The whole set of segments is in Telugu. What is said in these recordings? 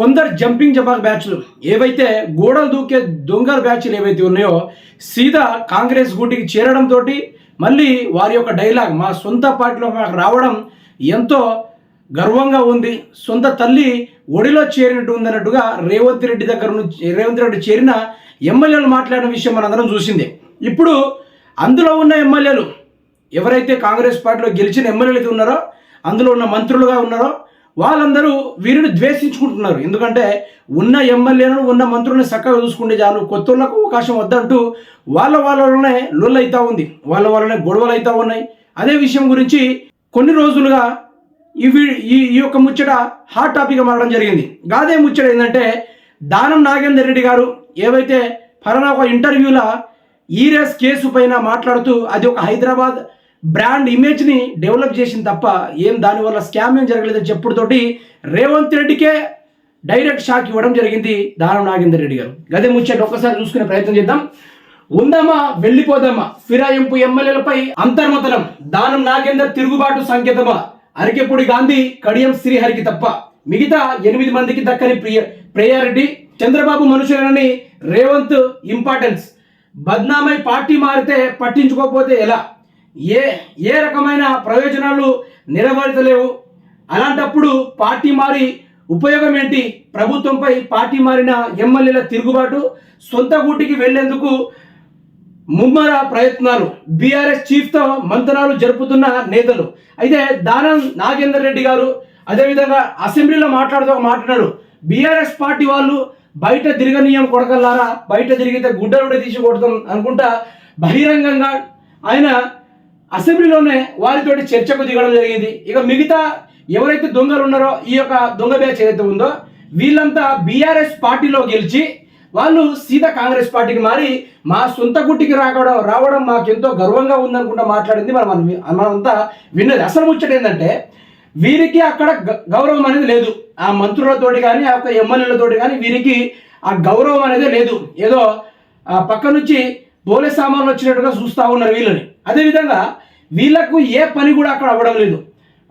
కొందరు జంపింగ్ జపాక్ బ్యాచ్లు ఏవైతే గోడలు దూకే దొంగల బ్యాచ్లు ఏవైతే ఉన్నాయో సీదా కాంగ్రెస్ గూటికి చేరడంతో మళ్ళీ వారి యొక్క డైలాగ్ మా సొంత పార్టీలో మాకు రావడం ఎంతో గర్వంగా ఉంది. సొంత తల్లి ఒడిలో చేరినట్టు ఉందన్నట్టుగా రేవంత్ రెడ్డి దగ్గర నుంచి రేవంత్ రెడ్డి చేరిన ఎమ్మెల్యేలు మాట్లాడిన విషయం మనందరం చూసిందే. ఇప్పుడు అందులో ఉన్న ఎమ్మెల్యేలు ఎవరైతే కాంగ్రెస్ పార్టీలో గెలిచిన ఎమ్మెల్యేలు అయితే ఉన్నారో అందులో ఉన్న మంత్రులుగా ఉన్నారో వాళ్ళందరూ వీరిని ద్వేషించుకుంటున్నారు. ఎందుకంటే ఉన్న ఎమ్మెల్యేలను ఉన్న మంత్రులను చక్కగా చూసుకుంటే చాలు కొత్త వాళ్ళకు అవకాశం వద్దంటూ వాళ్ళ వాళ్ళలోనే లొల్లు అవుతా ఉంది. వాళ్ళ వాళ్ళనే గొడవలు అవుతా ఉన్నాయి. అదే విషయం గురించి కొన్ని రోజులుగా ఈ వీ- ఈ ఈ యొక్క ముచ్చట హాట్ టాపిక్గా మారడం జరిగింది. గాదే ముచ్చట ఏంటంటే దానం నాగేందర్ రెడ్డి గారు ఏవైతే ఫలానా ఒక ఇంటర్వ్యూలో ఈరెస్ కేసు పైన మాట్లాడుతూ అది ఒక హైదరాబాద్ బ్రాండ్ ఇమేజ్ని డెవలప్ చేసింది తప్ప ఏం దానివల్ల స్కామ్ ఏం జరగలేదని చెప్పుడుతోటి రేవంత్ రెడ్డికే డైరెక్ట్ షాక్ ఇవ్వడం జరిగింది దానం నాగేందర్ రెడ్డి గారు. గదే ముచ్చట ఒక్కసారి చూసుకునే ప్రయత్నం చేద్దాం. ఉందామా వెళ్ళిపోదామా ఫిరాయింపు ఎమ్మెల్యేలపై అంతర్మతనం దానం నాగేందర్ తిరుగుబాటు సంకేతమా? అరికెప్పుడు గాంధీ కడియం శ్రీహరికి తప్ప. మిగతా ఎనిమిది మందికి దక్కని ప్రియ ప్రయారిటీ చంద్రబాబు మనుషులని రేవంత్ ఇంపార్టెన్స్. బద్నామై పార్టీ మారితే పట్టించుకోకపోతే ఎలా? ఏ ఏ రకమైన ప్రయోజనాలు నెరవేర్చలేవు? అలాంటప్పుడు పార్టీ మారి ఉపయోగం ఏంటి? ప్రభుత్వంపై పార్టీ మారిన ఎమ్మెల్యేల తిరుగుబాటు సొంత గూటికి వెళ్ళేందుకు ముమ్మర ప్రయత్నాలు. బీఆర్ఎస్ చీఫ్తో మంతనాలు జరుపుతున్న నేతలు. అయితే దానం నాగేందర్ రెడ్డి గారు అదేవిధంగా అసెంబ్లీలో మాట్లాడుతూ మాట్లాడారు బీఆర్ఎస్ పార్టీ వాళ్ళు బయట తిరగనీయం కొడకల్లారా? బయట తిరిగితే గుడ్డలుడే తీసి కొడతాం అనుకుంటా బహిరంగంగా ఆయన అసెంబ్లీలోనే వారితో చర్చకు దిగడం జరిగింది. ఇక మిగతా ఎవరైతే దొంగలు ఉన్నారో ఈ యొక్క దొంగ బ్యాచ్ ఏదైతే ఉందో వీళ్ళంతా బీఆర్ఎస్ పార్టీలో గెలిచి వాళ్ళు సీదా కాంగ్రెస్ పార్టీకి మారి మా సొంత గుట్టికి రావడం రావడం మాకెంతో గర్వంగా ఉందనుకుంటా మాట్లాడింది. మనం మనం- మనమంతా విన్నది. అసలు ముచ్చట ఏంటంటే వీరికి అక్కడ గ- గౌరవం అనేది లేదు. ఆ మంత్రులతోటి కానీ ఆ యొక్క ఎమ్మెల్యేలతోటి కానీ వీరికి ఆ గౌరవం అనేది లేదు. ఏదో పక్క నుంచి పోలీస్ సామాన్లు వచ్చినట్టుగా చూస్తూ ఉన్నారు వీళ్ళని. అదేవిధంగా వీళ్ళకు ఏ పని కూడా అక్కడ అవ్వడం లేదు.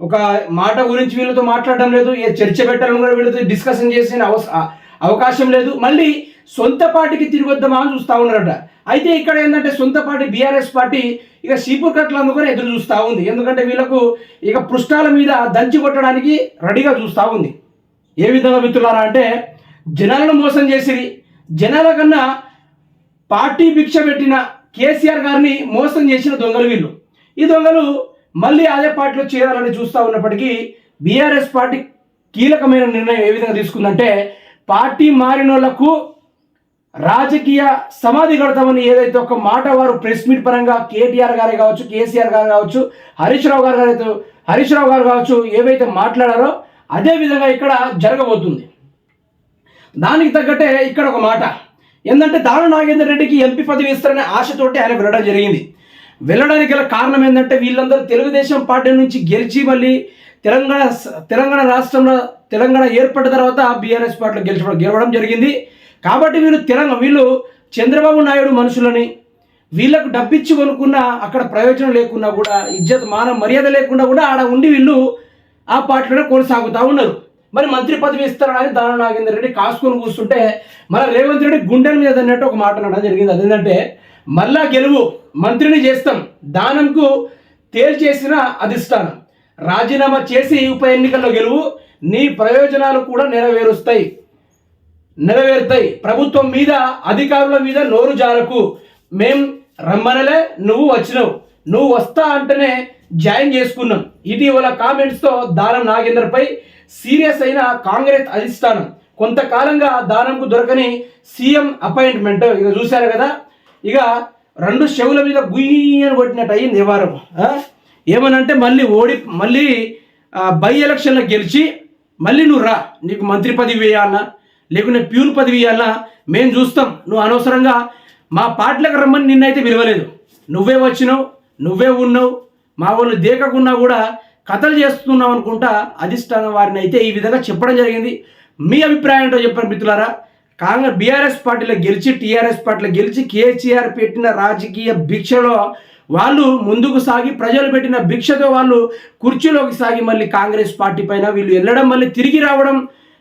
ఒక మాట గురించి వీళ్ళతో మాట్లాడడం లేదు ఏ చర్చ పెట్టాలని కూడా వీళ్ళతో డిస్కషన్ చేసిన అవస- అవకాశం లేదు. మళ్ళీ సొంత పార్టీకి తిరిగి వద్దామా అని చూస్తూ ఉన్నారట. అయితే ఇక్కడ ఏంటంటే సొంత పార్టీ బీఆర్ఎస్ పార్టీ ఇక సీపూర్ కట్లు కూడా ఎదురు చూస్తూ ఉంది. ఎందుకంటే వీళ్ళకు ఇక పృష్ఠాల మీద దంచి కొట్టడానికి రెడీగా చూస్తూ ఉంది. ఏ విధంగా మిత్రులారా అంటే జనాలను మోసం చేసిరి. జనాల కన్నా పార్టీ భిక్ష పెట్టిన కేసీఆర్ గారిని మోసం చేసిన దొంగలు వీళ్ళు. ఈ దొంగలు మళ్ళీ అదే పార్టీలో చేరాలని చూస్తూ ఉన్నప్పటికీ బీఆర్ఎస్ పార్టీ కీలకమైన నిర్ణయం ఏ విధంగా తీసుకుందంటే పార్టీ మారిన రాజకీయ సమాధి కడతామని ఏదైతే ఒక మాట వారు ప్రెస్ మీట్ పరంగా కేటీఆర్ గారే కావచ్చు కేసీఆర్ గారు కావచ్చు హరీష్ రావు గారు గారు హరీష్ రావు గారు కావచ్చు ఏవైతే మాట్లాడారో అదే విధంగా ఇక్కడ జరగబోతుంది. దానికి తగ్గట్టే ఇక్కడ ఒక మాట. ఏంటంటే దాన నాగేందర్ రెడ్డికి ఎంపీ పదవి ఇస్తారనే ఆశతోటి ఆయన వెళ్ళడం జరిగింది. వెళ్ళడానికి గల కారణం ఏంటంటే వీళ్ళందరూ తెలుగుదేశం పార్టీ నుంచి గెలిచి మళ్ళీ తెలంగాణ తెలంగాణ రాష్ట్రంలో తెలంగాణ ఏర్పడిన తర్వాత బీఆర్ఎస్ పార్టీలో గెలిచడం గెలవడం జరిగింది. కాబట్టి వీళ్ళు తెలంగాణ వీళ్ళు చంద్రబాబు నాయుడు మనుషులని వీళ్ళకు డబ్బిచ్చి కొనుక్కున్నా అక్కడ ప్రయోజనం లేకున్నా కూడా ఇజ్జత్ మాన మర్యాద లేకుండా కూడా ఆడ ఉండి వీళ్ళు ఆ పార్టీలో కొనసాగుతూ ఉన్నారు. మరి మంత్రి పదవి ఇస్తారని దాన నాగేందర్ రెడ్డి కాసుకొని కూర్చుంటే మన రేవంత్ రెడ్డి గుండెల మీద అన్నట్టు ఒక మాట అనడం జరిగింది. అదేంటంటే మళ్ళా గెలువు మంత్రిని చేస్తాం దానంకు తేల్చేసిన అధిష్టానం. రాజీనామా చేసి ఉప ఎన్నికల్లో గెలువు నీ ప్రయోజనాలు కూడా నెరవేరుస్తాయి. నెరవేరుతాయి. ప్రభుత్వం మీద అధికారుల మీద నోరు జారకు. మేం రమ్మనలే నువ్వు వచ్చినావు. నువ్వు వస్తా అంటేనే జాయిన్ చేసుకున్నాం. ఇటీవల కామెంట్స్తో దానం నాగేందర్పై సీరియస్ అయిన కాంగ్రెస్ అధిష్టానం కొంతకాలంగా దానంకు దొరకని సీఎం అపాయింట్మెంట్. ఇక చూశారు కదా? ఇక రెండు చెవుల మీద గుయ్యని కొట్టినట్టు అయ్యింది ఈ వారం. ఏమనంటే మళ్ళీ ఓడి మళ్ళీ బై ఎలక్షన్లో గెలిచి మళ్ళీ నువ్వు రా నీకు మంత్రి పదవి వేయాలన్నా లేకుంటే ప్యూన్ పదవి ఇవ్వాలన్నా మేము చూస్తాం. నువ్వు అనవసరంగా మా పార్టీలకు రమ్మని నిన్నైతే విలువలేదు నువ్వే వచ్చినావు నువ్వే ఉన్నావు మా వాళ్ళు దేకకున్నా కూడా కథలు చేస్తున్నాం అనుకుంటా అధిష్టానం వారిని అయితే ఈ విధంగా చెప్పడం జరిగింది. మీ అభిప్రాయం ఏంటో చెప్పారు మిత్రులారా? కాంగ్రెస్ బీఆర్ఎస్ పార్టీలో గెలిచి టీఆర్ఎస్ పార్టీలో గెలిచి కేసీఆర్ పెట్టిన రాజకీయ భిక్షలో వాళ్ళు ముందుకు సాగి ప్రజలు పెట్టిన భిక్షతో వాళ్ళు కుర్చీలోకి సాగి మళ్ళీ కాంగ్రెస్ పార్టీ పైన వీళ్ళు వెళ్ళడం మళ్ళీ తిరిగి రావడం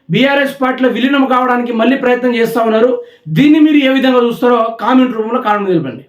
బీఆర్ఎస్ పార్టీలో విలీనం కావడానికి మళ్ళీ ప్రయత్నం చేస్తూ ఉన్నారు. దీన్ని మీరు ఏ విధంగా చూస్తారో కామెంట్ రూపంలో కామెంట్ తెలిపండి